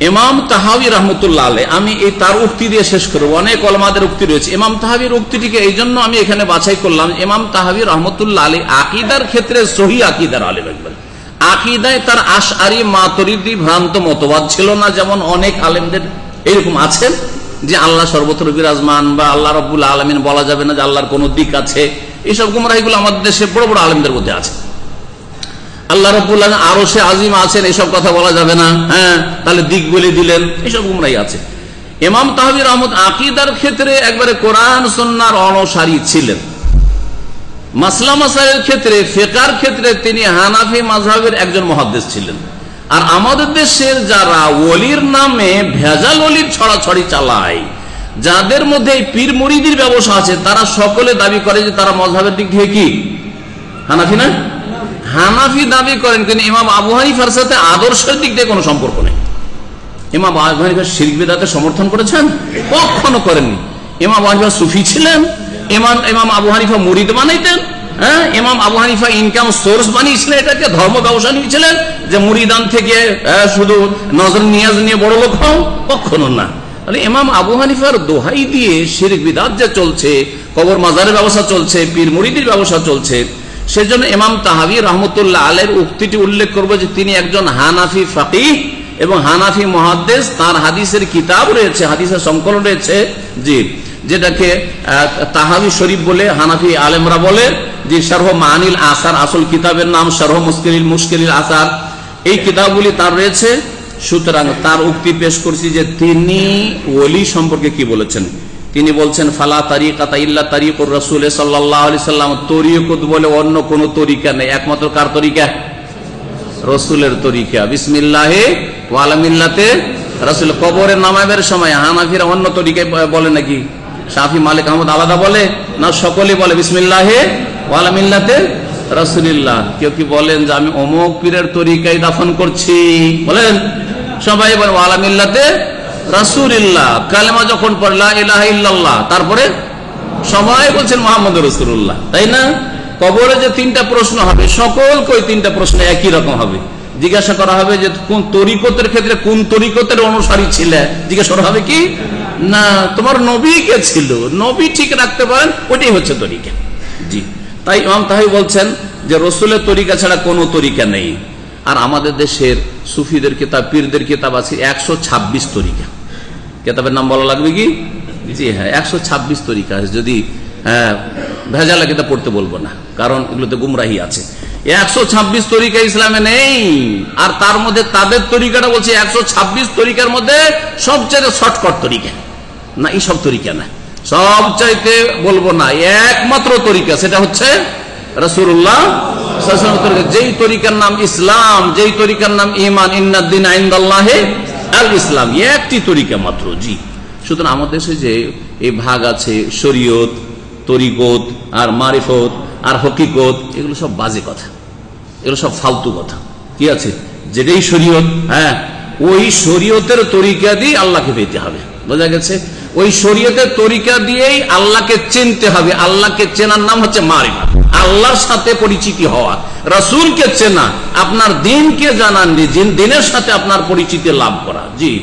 ইমাম তাহাবি রহমতুল্লাহ আলে আমি এই তার উক্তি দিয়ে শেষ করব। অনেক অলমাদের উক্তি রয়েছে। ইমাম তাহাবির উক্তিটিকে এই জন্য আমি এখানে বাছাই করলাম, ইমাম তাহাবি রহমতুল্লাহ আলী আকিদার ক্ষেত্রে সহি আকিদার আলেম একবার আকিদায় তার আশ আরি মাতরিদি ভ্রান্ত মতবাদ ছিল না, যেমন অনেক আলেমদের এরকম আছেন, যে আল্লাহ সর্বত্র বিরাজমান বা আল্লাহ রবুল আলমিন বলা যাবে না যে আল্লাহর কোন দিক আছে। এইসব গুমরাহিগুলো আমাদের দেশে বড় বড় আলেমদের মধ্যে আছে। আল্লাহ রবুল্লাহ আরও সে আজিম আছেন, এসব কথা বলা যাবে না। হ্যাঁ তাহলে দিক বলে দিলেন, এসব গুমরাই আছে। এমাম তাহবির আহমদ আকিদার ক্ষেত্রে একবারে কোরআন সন্ন্যার অনসারী ছিলেন। মাসলা মাসাইলের ক্ষেত্রে, ফেকার ক্ষেত্রে তিনি হানাফি মাঝহের একজন মহাদেশ ছিলেন। আর আমাদের দেশের যারা ওলির নামে ভেজাল অলির ছড়াছড়ি চালায়, যাদের মধ্যে এই পীর মুড়িদির ব্যবসা আছে, তারা সকলে দাবি করে যে তারা মজহাবের দিক থেকে কি? হানাফি না? হানাফি দাবি করেন, কিন্তু ইমাম আবু হানিফার সাথে আদর্শের দিক দিয়ে কোনো সম্পর্ক নেই। ইমাম আবু হানিফার শিরিক বেদাতে সমর্থন করেছেন? কখনো করেননি। ইমাম আবু হানিফা সুফি ছিলেন, ইমাম ইমাম আবু হানিফা মুরিদ বানাইতেন হ্যাঁ? ইমাম আবু হানিফা ইনকাম সোর্স বানিয়েছিলেন, এটাকে ধর্ম ব্যবসা নিয়েছিলেন, যে মুরিদান থেকে শুধু নজর নিয়াজ নিয়ে বড় লোক হও? কখনো না। তাহলে ইমাম আবু হানিফার দোহাই দিয়ে শিরিক বিদাত যে চলছে, কবর মাজারের ব্যবসা চলছে, পীর মুরিদির ব্যবসা চলছে সেজন্য ইমাম তাহাবি রহমতুল্লাহ আলের উক্তিটি উল্লেখ করব যে তিনি একজন হানাফি ফাকিহ এবং হানাফি মহাদ্দেশ। তার হাদিসের কিতাব রয়েছে, হাদিসের সংকলন রয়েছে, জি, যেটাকে তাহাবি শরীফ বলে, হানাফি আলেমরা বলে, যে শারহ মানিল আসার আসল কিতাবের নাম শারহ মুশকিল মুশকিল আসার। এই কিতাবগুলি তার রয়েছে। সুতরাং তার উক্তি পেশ করছি যে তিনি ওলি সম্পর্কে কি বলেছেন? তিনি বলছেন, ফালা তারিকাতা ইল্লা তারিকুর রসুল সাল্লাহ আলি সাল্লাম। তরিকত বলে অন্য কোন তরিকা নেই। একমাত্র কার তরিকা? রসুলের তরিকা। বিসমিল্লাহে ওয়ালামিল্লাতে রসুল। কবরের নামাবের সময় হানাফিরা অন্য তরিকায় বলে নাকি? শাফি মালিক আহমদ আলাদা বলে না সকলে বলে? বিসমিল্লাহে ওয়ালামিল্লাতে রসুলিল্লাহ। কেউ কি বলেন যে আমি অমুক পীরের তরিকায় দাফন করছি? বলেন। সবাই বলে ওয়ালামিল্লাতে রাসুলিল্লাহ কালেমা যখন পড়লা ইলাহ তারপরে সবাই বলছেন মোহাম্মদ রসুল্লাহ তাই না? কবরে যে তিনটা প্রশ্ন হবে সকল কই তিনটা প্রশ্ন একই রকম হবে। জিজ্ঞাসা করা হবে যে কোন তরিকতের ক্ষেত্রে কোন তরিকতের অনুসারী ছিলে? জিজ্ঞাসা করা হবে কি? না, তোমার নবী কে ছিল? নবী ঠিক রাখতে পারেন ওটাই হচ্ছে তরিকা। জি। তাই ইমাম তাহাই বলছেন যে রসুলের তরিকা ছাড়া কোনো তরিকা নেই। আর আমাদের দেশের সুফিদের কিতাব, পীরদের কিতাব আছে একশো ছাব্বিশ তরিকা। কেতাবের নাম বলা লাগবে কি? জি হ্যাঁ একশো ছাব্বিশ তরিকা যদি হ্যাঁ ভেজালা কিতাব পড়তে বলব না, কারণ এগুলোতে গুমরাহি আছে। একশো ছাব্বিশ তরিকা ইসলামে নেই, আর তার মধ্যে তাদের তরিকাটা বলছে একশো ছাব্বিশ তরিকার মধ্যে সবচেয়ে শর্টকট তরিকা। না, এই সব তরিকা না। সবচাইতে বলব না, একমাত্র তরিকা সেটা হচ্ছে রসুল্লাহ যেই তরিকার নাম ইসলাম, যেই তরিকার নাম ইমান ইন্নাদ্দিন আইন্দাল্লাহে আল ইসলাম, একটি তরিকা মাত্র, জি। সুতরাং আমাদের দেশে যে এই ভাগ আছে, শরীয়ত, তরিকত, আর মারিফত, আর হকিকত, এগুলো সব বাজে কথা। এগুলো সব ফালতু কথা। কি আছে? যেটাই শরীয়ত হ্যাঁ ওই শরীয়তের তরিকা দিয়ে আল্লাহকে পেতে হবে। বোঝা গেছে? ওই শরীয়তের তরিকা দিয়েই আল্লাহকে চিনতে হবে। আল্লাহকে চেনার নাম হচ্ছে মারিফা। আল্লাহর সাথে পরিচিতি হওয়া। রসুলকে চেনা, আপনার দিনকে জানান দিনের সাথে আপনার পরিচিতি লাভ করা। জি।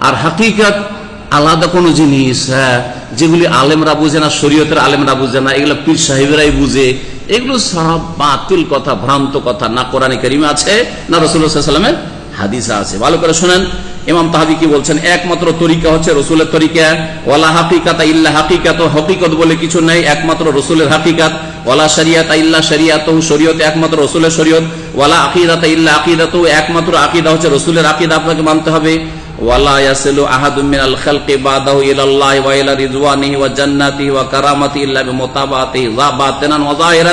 আর হাকিকাত আলাদা কোনো জিনিস হ্যাঁ যেগুলি আলেমরা বুঝে না, শরীয়তের আলেমরা বুঝে না, এগুলো পীর সাহেবেরাই বুঝে। এগুলো সব বাতিল কথা, ভ্রান্ত কথা। না কোরআনে করিমে আছে, না রসুল্লাহামের হাদিসা আছে। ভালো করে শোনেন। ইমাম তাহাবি কি বলছেন? একমাত্র তরিকা হচ্ছে রসুলের তরিকা। ওয়ালা হাকিকাত ইল্লা হাকিকাত, হকিকত বলে কিছু নেই, একমাত্র রসুলের হাকিকাত। ওয়ালা শরিয়াত ইল্লা শরিয়াত, শরীয়ত একমাত্র রসুলের শরীয়ত। ওয়ালা আকিদাত ইল্লা আকিদাত, একমাত্র আকিদা হচ্ছে রসুলের আকিদা, আপনাকে মানতে হবে। ওয়ালা ইল্লা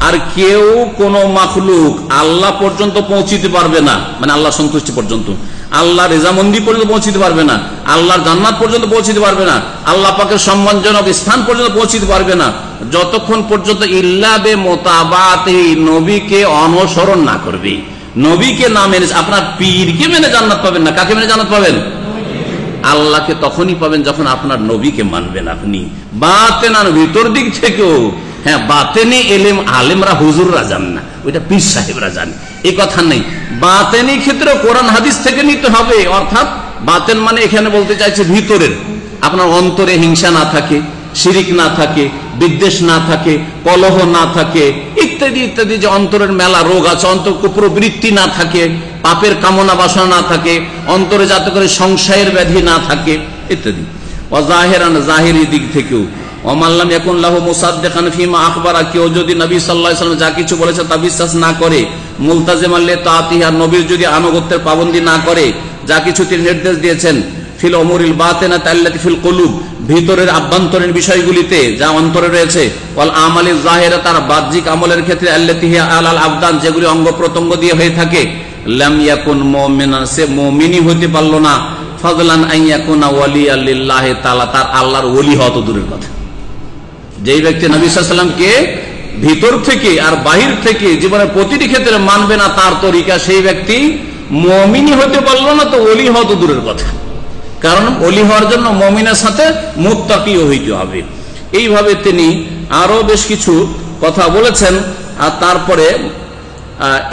আর কেউ কোন মাখলুক আল্লাহ পর্যন্ত পৌঁছিতে পারবে না। মানে আল্লাহ সন্তুষ্টি পর্যন্ত। আল্লাহ রেজামন্দি পর্যন্ত পৌঁছিতে পারবে না, আল্লাহর জান্নাত পর্যন্ত পৌঁছিতে পারবে না, আল্লাহ পাকের সম্মানজনক স্থান পর্যন্ত পৌঁছিতে পারবে না, যতক্ষণ পর্যন্ত ইল্লাবে মোতাবাত নবীকে অনুসরণ না করবে। নবীকে না মেনে আপনার পীরকে মেনে জান্নাত পাবেন না, কাকে মেনে জান্নাত পাবেন? আল্লাহকে তখনই পাবেন যখন আপনার নবীকে মানবেন আপনি। বাতেনার ভিতর দিক থেকেও হ্যাঁ বাতেনে এলেম আলেমরা হুজুররা যান না। ওইটা পীর সাহেবরা জানে। এই কথা নেই। বাতেনি ক্ষেত্রে কোরআন হাদিস থেকে নিতে হবে, অর্থাৎ বাতেন মানে এখানে বলতে চাইছে ভিতরের। আপনার অন্তরে হিংসা না থাকে, শিরিক না থাকে, বিদ্বেষ না থাকে, কলহ না থাকে, ইত্যাদি ইত্যাদি যে অন্তরের মেলা রোগ আছে, অন্তর প্রবৃত্তি না থাকে, পাপের কামনা বাসনা না থাকে, অন্তরে যাতে করে সংশয়ের ব্যাধি না থাকে, ইত্যাদি। অজাহেরান জাহেরি দিক থেকেও অমাল্লাম এখন লাহ ফিমা কেউ যদি নবী যা কিছু বলেছে তা বিশ্বাস না করে নবীর যদি আনুগত্যের না করে, যা কিছু তিনি নির্দেশ দিয়েছেন, ফিল অমরিল বাতেনা তাল্লাতি ফিল কলুব, ভিতরের আভ্যন্তরীণ বিষয়গুলিতে যা অন্তরে রয়েছে, ওয়াল জাহেরা, তার বাহ্যিক আমলের ক্ষেত্রে আল্লাতিহিয়া আলাল আবদান, যেগুলি অঙ্গ প্রত্যঙ্গ দিয়ে হয়ে থাকে, লাম ইয়াকুন মুমিনান, সে মুমিনই হতে পারল না, ফজলান আইয়াকুনা ওয়ালি আল্লাহ তার আল্লাহর ওলি দূরের কথা। যেই ব্যক্তি নবী সাল্লামকে ভিতর থেকে আর বাহির থেকে জীবনের প্রতিটি ক্ষেত্রে মানবে না তার তরিকা, সেই ব্যক্তি মমিনি হতে পারল না তো অলি হওয়া তো দূরের কথা। কারণ অলি হওয়ার জন্য মমিনের সাথে মুত্তাকিও হইতে হবে। এইভাবে তিনি আরও বেশ কিছু কথা বলেছেন আর তারপরে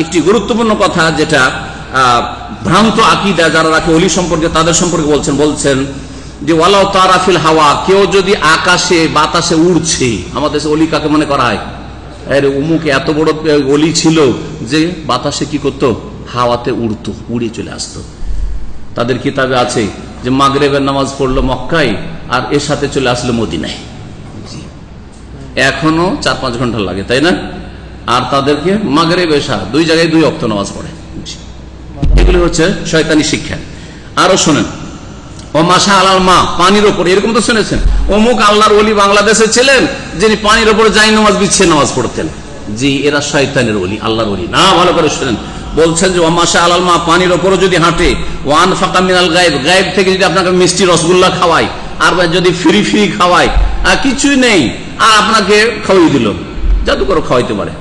একটি গুরুত্বপূর্ণ কথা যেটা ভ্রান্ত আকিদা যারা রাখে অলি সম্পর্কে, তাদের সম্পর্কে বলছেন বলছেন যে ওয়ালাও তারাফিল হাওয়া, কেউ যদি আকাশে, বাতাসে উড়ছে আমাদের অলি কাকে মনে করা হয়? আরে উমুক এত বড় অলি ছিল যে বাতাসে কি করতো? হাওয়াতে উড়তো, উড়ে চলে আসতো। তাদের কিতাবে আছে যে মাগরেবের নামাজ পড়ল মক্কায় আর এর সাথে চলে আসলো মদিনায়। এখনও চার পাঁচ ঘণ্টা লাগে, তাই না? আর তাদেরকে মাগরে বেশা দুই জায়গায় দুই অক্ত নামাজ পড়ে। এগুলি হচ্ছে শয়তানি শিক্ষা। আরও শোনেন। মাসা আলাল মা, পানির ওপর, এরকম তো শুনেছেন? অমুক আল্লাহর অলি বাংলাদেশে ছিলেন, যিনি পানির ওপরে যাই নামাজ বিচ্ছে নামাজ পড়তেন। জি, এরা শয়তানের অলি আল্লাহর অলি না, ভালো করে শুনেন। বলছেন যে ওমাশা আলাল মা, পানির ওপরও যদি হাঁটে ওয়ান ফাঁকা মিনাল গায়েব গায়েব থেকে যদি আপনাকে মিষ্টি রসগোল্লা খাওয়ায়, আর যদি ফ্রি ফ্রি খাওয়ায় আর কিছুই নেই, আর আপনাকে খাওয়াই দিল। জাদুকর খাওয়াইতে পারে।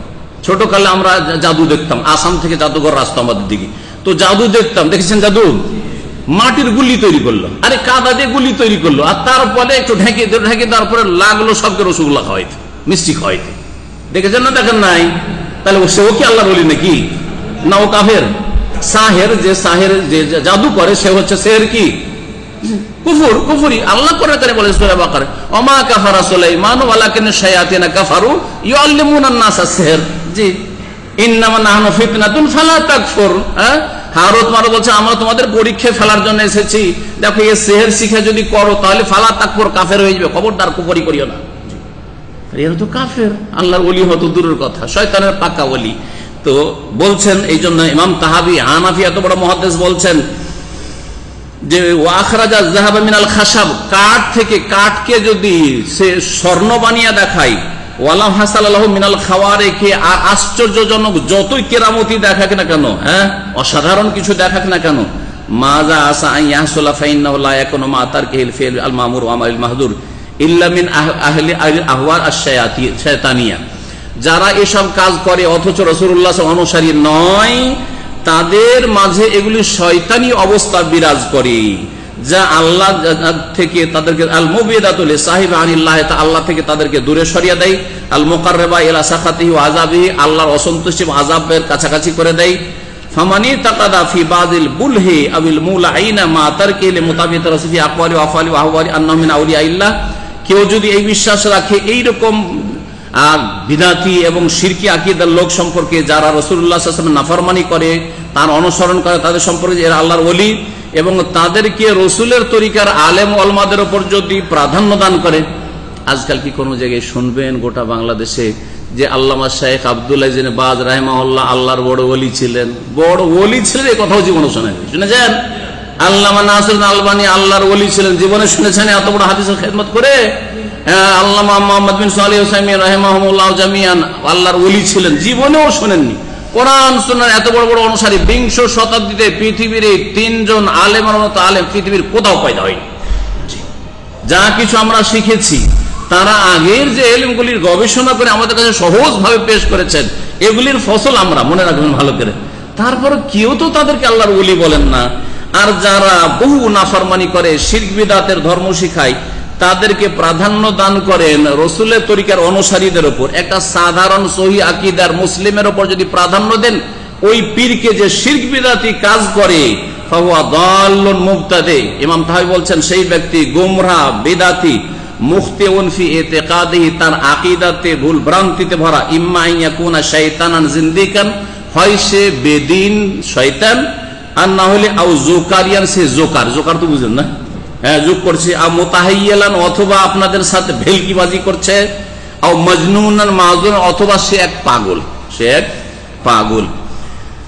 ছোট কালে আমরা জাদু দেখতাম, আসাম থেকে জাদুঘর রাস্তা আমাদের দিকে। তো জাদু দেখতাম, দেখেছেন জাদু? মাটির গুলি তৈরি করল। আরে কাদা দিয়ে গুলি তৈরি করল। আর তারপরে একটু ঢেকে ঢেকে তারপরে লাগল সবকে রসগোল্লা খাওয়াইতে, মিষ্টি খাওয়াইতে। দেখেছেন না, দেখেন নাই? তাহলে সেও কি আল্লাহ বলি নাকি? না, ও কাফের? সাহের যে সাহের যে জাদু করে, সে হচ্ছে সেহের কি? কুফুর, কুফুরি। আল্লাহ করে করে বলে সূরা বাকারে, ওমা কাফারা সুলাইমান ওয়ালাকিন শায়াতিন কাফারু ইউআল্লিমুনা নাসা সিহর। জি। ইন্নামা নাহনু ফিতনাতুন ফালা তাকফুর। হ্যাঁ? হারত মারো বলছে, আমরা তোমাদের পরীক্ষা ফেলার জন্য এসেছি। দেখো এই সেহের শিখে যদি করো, তাহলে ফালা তাকফুর কাফের হয়ে যাবে, খবরদার কুফরি করিও না। তো কাফের। আল্লাহর ওলি হতো দূরের কথা, শয়তানের পাকা ওলি। তো বলছেন, এই জন্য ইমাম তাহাবি, হানাফি এত বড় মহাদেশ বলছেন যে ওয়াখরাজা জাহাবা মিনাল খাসাব কাঠ থেকে কাঠকে যদি সে স্বর্ণ বানিয়ে দেখায় আশ্চর্যজনক যতই কেরামতি দেখাক না কেন হ্যাঁ? অসাধারণ কিছু দেখাক না কেন? মাজা আসা যারা এসব কাজ করে, অথচ রসুল্লাহ অনুসারী নয়, তাদের মাঝে এগুলি শয়তানি অবস্থা বিরাজ করে। যা আল্লাহ থেকে তাদেরকে আল মুবিদাতুল সাহিব আনিল্লাহ, তা আল্লাহ থেকে তাদেরকে দূরে সরিয়ে দেয়। আল মোকাররেবা এলা সাখাতি আজাবি আল্লাহর অসন্তুষ্টি আজাবের কাছাকাছি করে দেয়। ফামানি আবিল মুলা আইনা মা তারকিল মুতাবিত রাসুফি আকওয়ালি ওয়াফালি ওয়াহওয়ালি আন্নামিন আউলিয়া কেউ যদি এই বিশ্বাস রাখে এই রকম বিদাতি এবং সিরকি আকিদার লোক সম্পর্কে যারা রসুল্লাহ নাফরমানি করে, তার অনুসরণ করে, তাদের সম্পর্কে এরা আল্লাহর ওলি এবং তাদেরকে রসুলের তরিকার আলেম অলমাদের ওপর যদি প্রাধান্য দান করে আজকাল কি কোনো জায়গায় শুনবেন গোটা বাংলাদেশে যে আল্লামা শাহেখ আবদুল্লাহ বাজ রাহেমাল্লাহ আল্লাহর বড় ওলি ছিলেন? বড় ওলি ছিলেন এই কথাও জীবনে শোনেন শুনেছেন? আল্লামা নাসর আলবানী আল্লাহর ওলি ছিলেন। জীবনে শুনেছেন এত বড় হাদিসের খেদমত করে? আল্লামা মোহাম্মদ বিন সালি হোসাইমি রাহেমাহমুল্লাহ জামিয়ান আল্লাহর ওলি ছিলেন। জীবনেও শোনেননি। কোরআন সুন্নার এত বড় বড় অনুসারী বিংশ শতাব্দীতে পৃথিবীর এই তিনজন আলেমের মতো আলেম পৃথিবীর কোথাও পয়দা হয়নি যা কিছু আমরা শিখেছি তারা আগের যে এলমগুলির গবেষণা করে আমাদের কাছে সহজভাবে পেশ করেছেন এগুলির ফসল আমরা মনে রাখবেন ভালো করে। তারপর কেউ তো তাদেরকে আল্লাহর ওলি বলেন না। আর যারা বহু নাফরমানি করে শির্ক বিদাতের ধর্ম শিখায় তাদেরকে প্রাধান্য দান করেন রসুলের তরিকার অনুসারীদের উপর। একটা সাধারণ সহি আকিদার মুসলিমের উপর যদি প্রাধান্য দেন, ওই পীরকে যে শির্ক বিদাতি কাজ করে ইমাম বলছেন, সেই ব্যক্তি গুমরা মুখতে তার আকিদাতে ভুল ভ্রান্তিতে ভরা। জিন্দিকান সে বেদিন আর না হলে আউ জোকারিয়ান সে জোকার। জোকার তো বুঝেন না। যোগ করছে। আর মোতাহিয়ালান অথবা আপনাদের সাথে ভেলকিবাজি করছে। আর মজনুন অথবা সে এক পাগল। সে এক পাগল।